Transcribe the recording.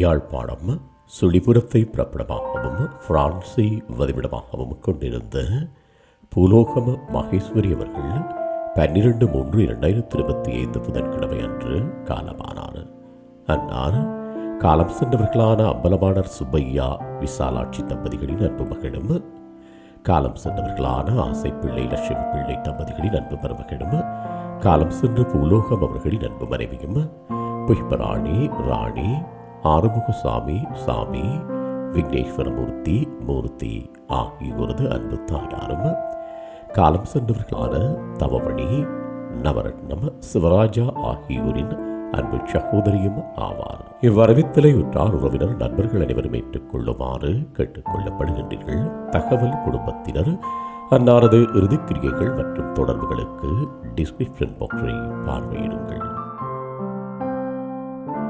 யாழ்ப்பாணம் சுழிபுரத்தை பிரபலமாகவும் பிரான்சை வதிவிடமாகவும் கொண்டிருந்த பூலோகம மகேஸ்வரி அவர்கள் பன்னிரண்டு மூன்று இரண்டாயிரத்தி இருபத்தி ஐந்து புதன்கிழமை அன்று காலமானார். அன்னார் காலம் சென்றவர்களான அம்பலவாணர் சுப்பையா விசாலாட்சி தம்பதிகளின் அன்பு மகளும் காலம் சென்றவர்களான ஆசைப்பிள்ளை லட்சுமி பிள்ளை தம்பதிகளின் அன்பு மருமகளும் காலம் சென்ற பூலோகம் அவர்களின் அன்பு மனைவியும் புஷ்பராணி ராணி ஆறுமுகசாமி சாமி விக்னேஸ்வரமூர்த்தி மூர்த்தி ஆகியோரது அன்பு தாயாரும். காலம் சென்றவர்களான தவமணி நவரத்னம் சிவராஜா ஆகியோரின் அன்பு சகோதரியும் ஆவார். இவ்வரவித்தலை உற்றார் உறவினர் நண்பர்கள் அனைவரும் ஏற்றுக்கொள்ளுமாறு கேட்டுக்கொள்ளப்படுகின்றீர்கள். தகவல் குடும்பத்தினர் அன்னாரது இறுதிக்கிரியைகள் மற்றும் தொடர்புகளுக்கு டிஸ்கிரிப்ஷன் பாக்ஸை பார்வையிடுங்கள்.